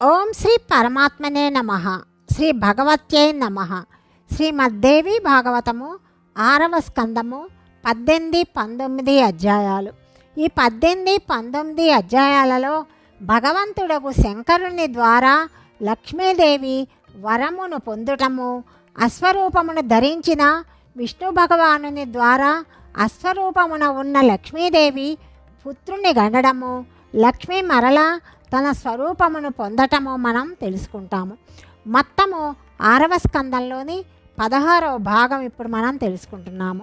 ఓం శ్రీ పరమాత్మనే నమ. శ్రీ భగవత్యే నమ. శ్రీమద్దేవి భాగవతము ఆరవ స్కందము పద్దెనిమిది పంతొమ్మిది అధ్యాయాలు. ఈ పద్దెనిమిది పంతొమ్మిది అధ్యాయాలలో భగవంతుడకు శంకరుని ద్వారా లక్ష్మీదేవి వరమును పొందుటము అశ్వరూపమును ధరించిన విష్ణు భగవానుని ద్వారా అశ్వరూపమున ఉన్న లక్ష్మీదేవి పుత్రుని గండడము లక్ష్మీ మరల తన స్వరూపమును పొందటము మనం తెలుసుకుంటాము. మొత్తము ఆరవ స్కందంలోని పదహారవ భాగం ఇప్పుడు మనం తెలుసుకుంటున్నాము.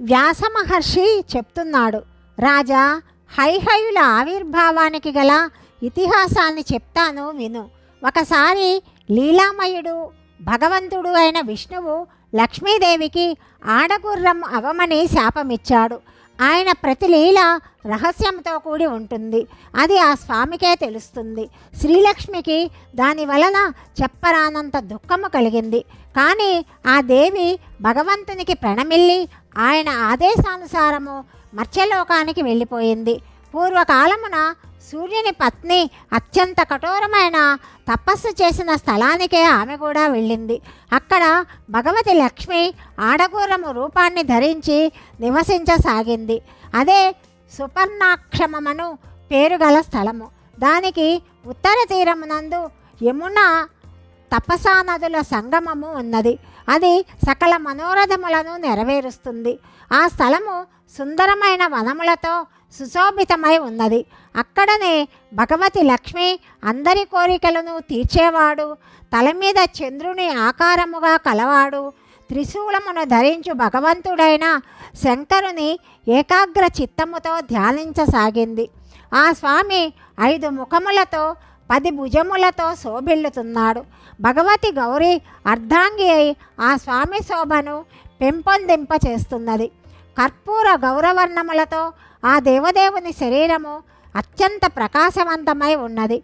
వ్యాస మహర్షి చెప్తున్నాడు రాజా హైహయుల ఆవిర్భావానికి గల ఇతిహాసాన్ని చెప్తాను విను. ఒకసారి లీలామయుడు భగవంతుడు అయిన విష్ణువు లక్ష్మీదేవికి ఆడగుర్రం అవమని శాపమిచ్చాడు. ఆయన ప్రతి లీల రహస్యంతో కూడి ఉంటుంది. అది ఆ స్వామికే తెలుస్తుంది. శ్రీలక్ష్మికి దాని వలన చెప్పరానంత దుఃఖము కలిగింది. కానీ ఆ దేవి భగవంతునికి ప్రణమిల్లి ఆయన ఆదేశానుసారము మత్స్యలోకానికి వెళ్ళిపోయింది. పూర్వకాలమున సూర్యుని పత్ని అత్యంత కఠోరమైన తపస్సు చేసిన స్థలానికే ఆమె కూడా వెళ్ళింది. అక్కడ భగవతి లక్ష్మి ఆడగూరము రూపాన్ని ధరించి నివసించసాగింది. అదే సుపర్ణాక్షమమను పేరుగల స్థలము. దానికి ఉత్తర తీరమునందు యమున తపసా నదుల సంగమము ఉన్నది. అది సకల మనోరథములను నెరవేరుస్తుంది. ఆ స్థలము సుందరమైన వనములతో సుశోభితమై ఉన్నది. అక్కడనే భగవతి లక్ష్మి అందరి కోరికలను తీర్చేవాడు. తల మీద చంద్రుని ఆకారముగా కలవాడు. త్రిశూలమును ధరించు భగవంతుడైన శంకరుని ఏకాగ్ర చిత్తముతో ధ్యానించసాగింది. ఆ స్వామి ఐదు ముఖములతో పది భుజములతో శోభిల్లుతున్నాడు. భగవతి గౌరి అర్ధాంగి అయి ఆ స్వామి శోభను పెంపొందింప చేస్తున్నది కర్పూర గౌరవర్ణములతో ఆ దేవదేవుని శరీరము అత్యంత ప్రకాశవంతమై ఉన్నది.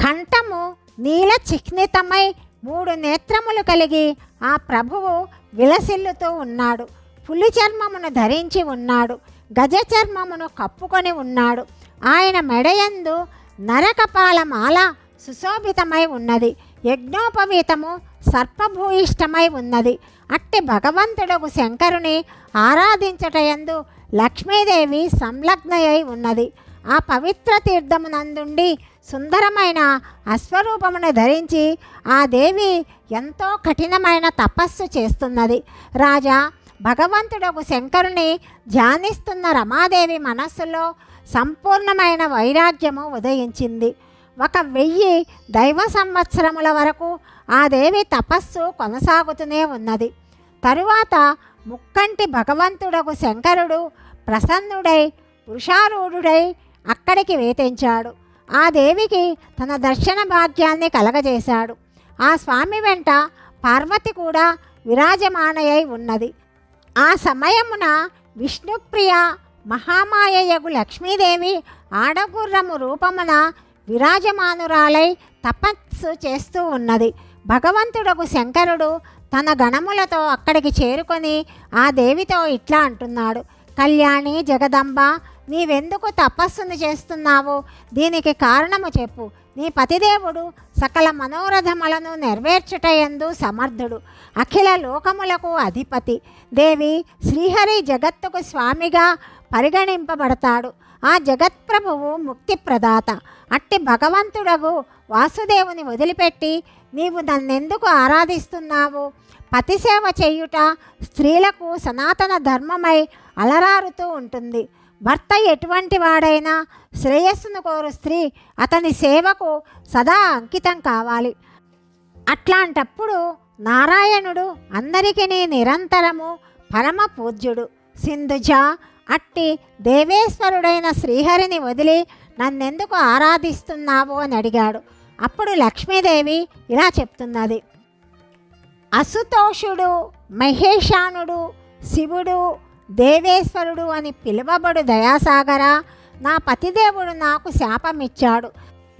కంఠము నీల చిహ్నితమై మూడు నేత్రములు కలిగి ఆ ప్రభువు విలసిల్లుతూ ఉన్నాడు. పులి చర్మమును ధరించి ఉన్నాడు. గజ చర్మమును కప్పుకొని ఉన్నాడు. ఆయన మెడయందు నరకపాలమాల సుశోభితమై ఉన్నది. యజ్ఞోపవీతము సర్పభూయిష్టమై ఉన్నది. అట్టి భగవంతుడకు శంకరుని ఆరాధించటయందు లక్ష్మీదేవి సంలగ్నయై ఉన్నది. ఆ పవిత్ర తీర్థమునందుండి సుందరమైన అశ్వరూపమును ధరించి ఆ దేవి ఎంతో కఠినమైన తపస్సు చేస్తున్నది. రాజా భగవంతుడకు శంకరుని ధ్యానిస్తున్న రమాదేవి మనస్సులో సంపూర్ణమైన వైరాగ్యము ఉదయించింది. ఒక వెయ్యి దైవ సంవత్సరముల వరకు ఆ దేవి తపస్సు కొనసాగుతూనే ఉన్నది. తరువాత ముక్కంటి భగవంతుడకు శంకరుడు ప్రసన్నుడై వృషారూఢుడై అక్కడికి వేతించాడు. ఆ దేవికి తన దర్శన భాగ్యాన్ని కలగజేశాడు. ఆ స్వామి వెంట పార్వతి కూడా విరాజమానయై ఉన్నది. ఆ సమయమున విష్ణుప్రియ మహామాయయగు లక్ష్మీదేవి ఆడగుర్రము రూపమున విరాజమానురాలై తపస్సు చేస్తూ ఉన్నది. భగవంతుడకు శంకరుడు తన గణములతో అక్కడికి చేరుకొని ఆ దేవితో ఇట్లా అంటున్నాడు. కళ్యాణి జగదంబ నీవెందుకు తపస్సును చేస్తున్నావు? దీనికి కారణము చెప్పు. నీ పతిదేవుడు సకల మనోరథములను నెరవేర్చుటయందు సమర్థుడు. అఖిల లోకములకు అధిపతి. దేవి శ్రీహరి జగత్తుకు స్వామిగా పరిగణింపబడతాడు. ఆ జగత్ప్రభువు ముక్తి ప్రదాత అట్టి భగవంతుడగు వాసుదేవుని వదిలిపెట్టి నీవు నన్నెందుకు ఆరాధిస్తున్నావు? పతిసేవ చేయుట స్త్రీలకు సనాతన ధర్మమై అలరారుతూ ఉంటుంది. భర్త ఎటువంటి వాడైనా శ్రేయస్సును కోరు స్త్రీ అతని సేవకు సదా అంకితం కావాలి. అట్లాంటప్పుడు నారాయణుడు అందరికీ నిరంతరము పరమ పూజ్యుడు. సింధుజ అట్టి దేవేశ్వరుడైన శ్రీహరిని వదిలి నన్నెందుకు ఆరాధిస్తున్నావు అని అడిగాడు. అప్పుడు లక్ష్మీదేవి ఇలా చెప్తున్నది. అసుతోషుడు మహేశానుడు శివుడు దేవేశ్వరుడు అని పిలువబడు దయాసాగర నా పతిదేవుడు నాకు శాపమిచ్చాడు.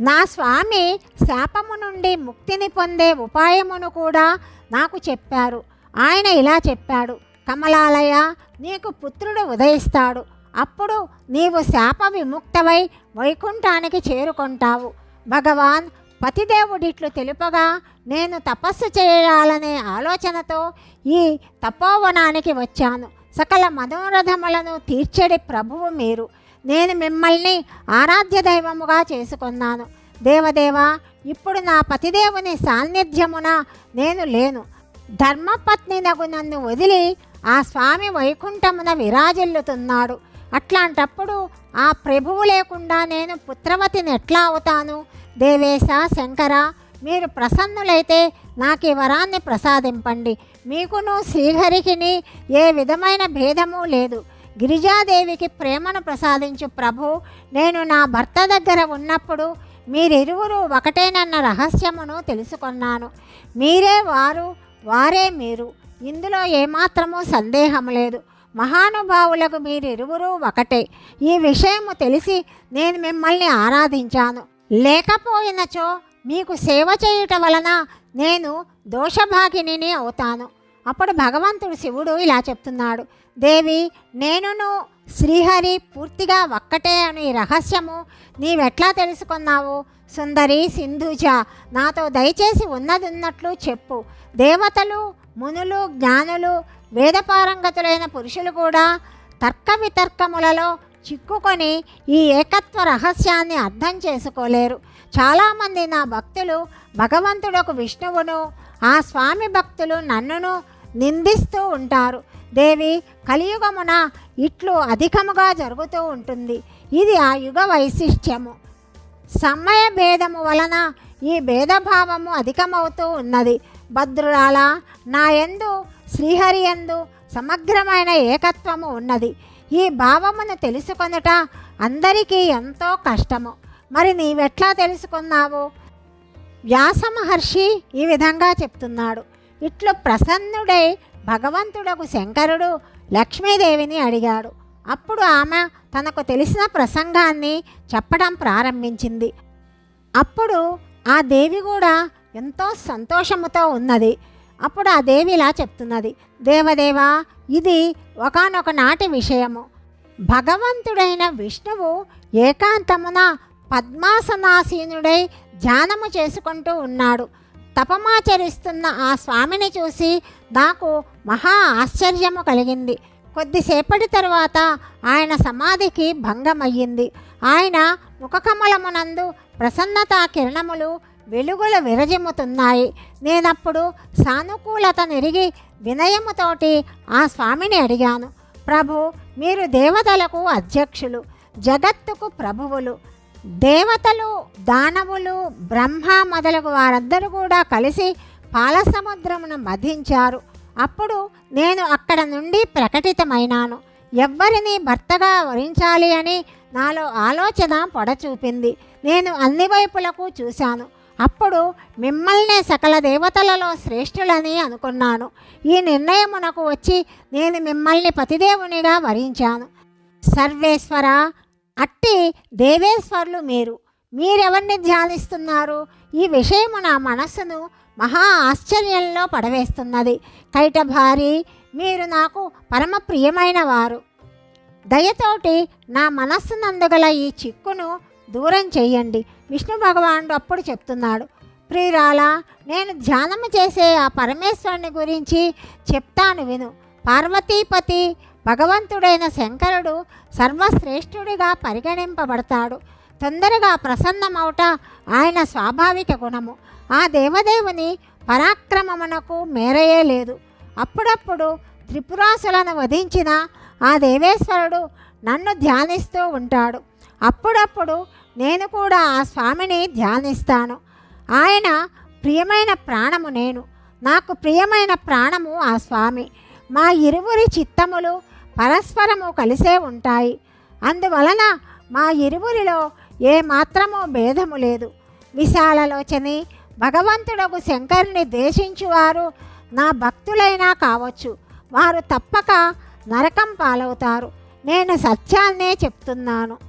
నా స్వామి శాపము నుండి ముక్తిని పొందే ఉపాయమును కూడా నాకు చెప్పారు. ఆయన ఇలా చెప్పాడు. కమలాలయ నీకు పుత్రుడు ఉదయిస్తాడు. అప్పుడు నీవు శాప విముక్తవై వైకుంఠానికి చేరుకుంటావు. భగవాన్ పతిదేవుడిట్లు తెలుపగా నేను తపస్సు చేయాలనే ఆలోచనతో ఈ తపోవనానికి వచ్చాను. సకల మనోరథములను తీర్చడి ప్రభువు మీరు. నేను మిమ్మల్ని ఆరాధ్య దైవముగా చేసుకున్నాను. దేవదేవా ఇప్పుడు నా పతిదేవుని సాన్నిధ్యమున నేను లేను. ధర్మపత్ని నగు నన్ను వదిలి ఆ స్వామి వైకుంఠమున విరాజిల్లుతున్నాడు. అట్లాంటప్పుడు ఆ ప్రభువు లేకుండా నేను పుత్రవతిని ఎట్లా అవుతాను? దేవేశ శంకర మీరు ప్రసన్నులైతే నాకు ఈ వరాన్ని ప్రసాదింపండి. మీకును శ్రీహరికిని ఏ విధమైన భేదము లేదు. గిరిజాదేవికి ప్రేమను ప్రసాదించు ప్రభు నేను నా భర్త దగ్గర ఉన్నప్పుడు మీరిరువురు ఒకటేనన్న రహస్యమును తెలుసుకున్నాను. మీరే వారు వారే మీరు. ఇందులో ఏమాత్రమూ సందేహం లేదు. మహానుభావులకు మీరిరువురు ఒకటే. ఈ విషయము తెలిసి నేను మిమ్మల్ని ఆరాధించాను. లేకపోయినచో మీకు సేవ చేయుట వలన నేను దోషభాగిని అవుతాను. అప్పుడు భగవంతుడు శివుడు ఇలా చెప్తున్నాడు. దేవి నేనును శ్రీహరి పూర్తిగా ఒక్కటే అని రహస్యము నీవెట్లా తెలుసుకున్నావు? సుందరి సింధుజ నాతో దయచేసి ఉన్నదిన్నట్లు చెప్పు. దేవతలు మునులు జ్ఞానులు వేదపారంగతులైన పురుషులు కూడా తర్క వితర్కములలో చిక్కుకొని ఈ ఏకత్వ రహస్యాన్ని అర్థం చేసుకోలేరు. చాలామంది నా భక్తులు భగవంతుడకు విష్ణువును ఆ స్వామి భక్తులు నన్నును నిందిస్తూ ఉంటారు. దేవి కలియుగమున ఇట్లు అధికముగా జరుగుతూ ఉంటుంది. ఇది ఆ యుగ వైశిష్ట్యము. సమయ భేదము వలన ఈ భేదభావము అధికమవుతూ ఉన్నది. భద్రురాల నా యందు శ్రీహరి యందు సమగ్రమైన ఏకత్వము ఉన్నది. ఈ భావమును తెలుసుకొనుట అందరికీ ఎంతో కష్టము. మరి నీవెట్లా తెలుసుకున్నావు? వ్యాస మహర్షి ఈ విధంగా చెప్తున్నాడు. ఇట్లు ప్రసన్నుడై భగవంతుడకు శంకరుడు లక్ష్మీదేవిని అడిగాడు. అప్పుడు ఆమె తనకు తెలిసిన ప్రసంగాన్ని చెప్పడం ప్రారంభించింది. అప్పుడు ఆ దేవి కూడా ఎంతో సంతోషముతో ఉన్నది. అప్పుడు ఆ దేవి ఇలా చెప్తున్నది దేవదేవా ఇది ఒకనొక నాటి విషయము. భగవంతుడైన విష్ణువు ఏకాంతమున పద్మాసనాసీనుడై ధ్యానము చేసుకుంటూ ఉన్నాడు. తపమాచరిస్తున్న ఆ స్వామిని చూసి నాకు మహా ఆశ్చర్యము కలిగింది. కొద్దిసేపటి తరువాత ఆయన సమాధికి భంగమయ్యింది. ఆయన ముఖకమలమునందు ప్రసన్నతా కిరణములు వెలుగులు విరజిమ్ముతున్నాయి. నేనప్పుడు సానుకూలత నెరిగి వినయముతోటి ఆ స్వామిని అడిగాను ప్రభు మీరు దేవతలకు అధ్యక్షులు జగత్తుకు ప్రభువులు దేవతలు దానవులు బ్రహ్మ మొదలగు వారందరూ కూడా కలిసి పాలసముద్రమును మధించారు. అప్పుడు నేను అక్కడ నుండి ప్రకటితమైనాను. ఎవ్వరిని భర్తగా వరించాలి అని నాలో ఆలోచన పొడచూపింది. నేను అన్ని వైపులకు చూశాను. అప్పుడు మిమ్మల్నే సకల దేవతలలో శ్రేష్ఠులని అనుకున్నాను. ఈ నిర్ణయమునకు వచ్చి నేను మిమ్మల్ని పతిదేవునిగా వరించాను. సర్వేశ్వర అట్టి దేవేశ్వర్లు మీరు. మీరెవరిని ధ్యానిస్తున్నారు? ఈ విషయము నా మనస్సును మహా ఆశ్చర్యంలో పడవేస్తున్నది. కైటభారి మీరు నాకు పరమ ప్రియమైన వారు. దయతోటి నా మనస్సునందుగల ఈ చిక్కును దూరం చెయ్యండి విష్ణు భగవానుడు అప్పుడు చెప్తున్నాడు ప్రియురాలా నేను ధ్యానము చేసే ఆ పరమేశ్వరుని గురించి చెప్తాను విను. పార్వతీపతి భగవంతుడైన శంకరుడు సర్వశ్రేష్ఠుడిగా పరిగణింపబడతాడు. తొందరగా ప్రసన్నమవుట ఆయన స్వాభావిక గుణము. ఆ దేవదేవుని పరాక్రమమునకు మేరయే లేదు. అప్పుడప్పుడు త్రిపురాసులను వధించిన ఆ దేవేశ్వరుడు నన్ను ధ్యానిస్తూ ఉంటాడు. అప్పుడప్పుడు నేను కూడా ఆ స్వామిని ధ్యానిస్తాను. ఆయన ప్రియమైన ప్రాణము నేను. నాకు ప్రియమైన ప్రాణము ఆ స్వామి. మా ఇరువురి చిత్తములు పరస్పరము కలిసే ఉంటాయి. అందువలన మా ఇరువురిలో ఏ మాత్రమూ భేదము లేదు. విశాలలోచని భగవంతుడకు శంకరుని ద్వేషించువారు నా భక్తులైనా కావచ్చు. వారు తప్పక నరకం పాలవుతారు. నేను సత్యాన్నే చెప్తున్నాను.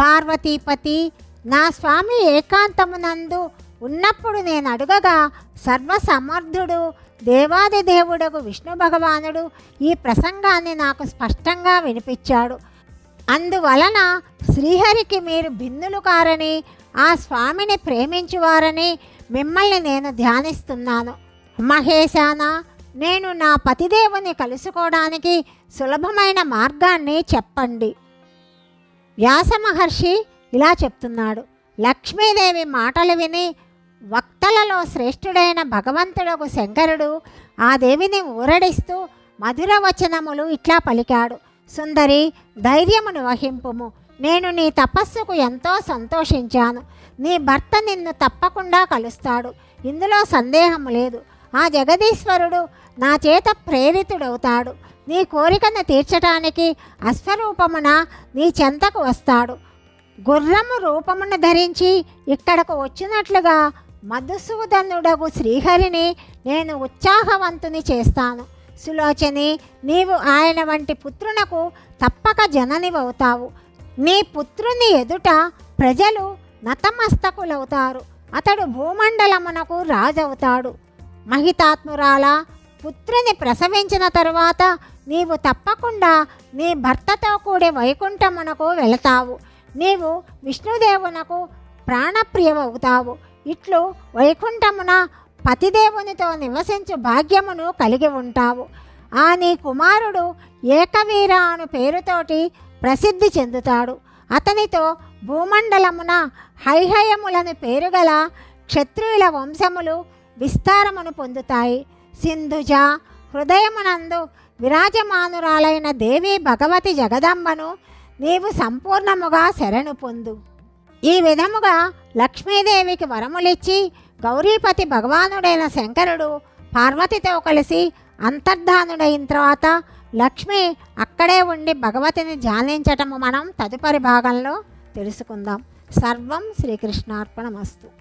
పార్వతీపతి నా స్వామి ఏకాంతమునందు ఉన్నప్పుడు నేను అడుగగా సర్వసమర్థుడు దేవాది దేవుడకు విష్ణు భగవానుడు ఈ ప్రసంగాన్ని నాకు స్పష్టంగా వినిపించాడు. అందువలన శ్రీహరికి మీరు భిన్నులు కారని ఆ స్వామిని ప్రేమించువారని మిమ్మల్ని నేను ధ్యానిస్తున్నాను. మహేశాన నేను నా పతిదేవుని కలుసుకోవడానికి సులభమైన మార్గాన్ని చెప్పండి. వ్యాస మహర్షి ఇలా చెప్తున్నాడు. లక్ష్మీదేవి మాటలు విని వక్తలలో శ్రేష్ఠుడైన భగవంతుడకు శంకరుడు ఆ దేవిని ఊరడిస్తూ మధుర వచనములు ఇట్లా పలికాడు. సుందరి ధైర్యమును వహింపుము. నేను నీ తపస్సుకు ఎంతో సంతోషించాను. నీ భర్త నిన్ను తప్పకుండా కలుస్తాడు. ఇందులో సందేహం లేదు. ఆ జగదీశ్వరుడు నా చేత ప్రేరితుడవుతాడు. నీ కోరికను తీర్చటానికి అశ్వరూపమున నీ చెంతకు వస్తాడు. గుర్రము రూపమును ధరించి ఇక్కడకు వచ్చినట్లుగా మధుసూదనుడగు శ్రీహరిని నేను ఉత్సాహవంతుని చేస్తాను. సులోచని నీవు ఆయన వంటి పుత్రునకు తప్పక జననివవుతావు. నీ పుత్రుని ఎదుట ప్రజలు నతమస్తకులవుతారు. అతడు భూమండలమునకు రాజవుతాడు. మహితాత్మురాల పుత్రుని ప్రసవించిన తరువాత నీవు తప్పకుండా నీ భర్తతో కూడి వైకుంఠమునకు వెళతావు. నీవు విష్ణుదేవునకు ప్రాణప్రియమవుతావు. ఇట్లు వైకుంఠమున పతిదేవునితో నివసించు భాగ్యమును కలిగి ఉంటావు. ఆ నీ కుమారుడు ఏకవీర అను పేరుతోటి ప్రసిద్ధి చెందుతాడు. అతనితో భూమండలమున హైహయములని పేరుగల క్షత్రియుల వంశములు విస్తారమును పొందుతాయి. సింధుజ హృదయమునందు విరాజమానురాలైన దేవి భగవతి జగదంబను నీవు సంపూర్ణముగా శరణు పొందు. ఈ విధముగా లక్ష్మీదేవికి వరములిచ్చి గౌరీపతి భగవానుడైన శంకరుడు పార్వతితో కలిసి అంతర్ధానుడైన తర్వాత లక్ష్మి అక్కడే ఉండి భగవతిని ధ్యానించటము మనం తదుపరి భాగంలో తెలుసుకుందాం. సర్వం శ్రీకృష్ణార్పణమస్తు.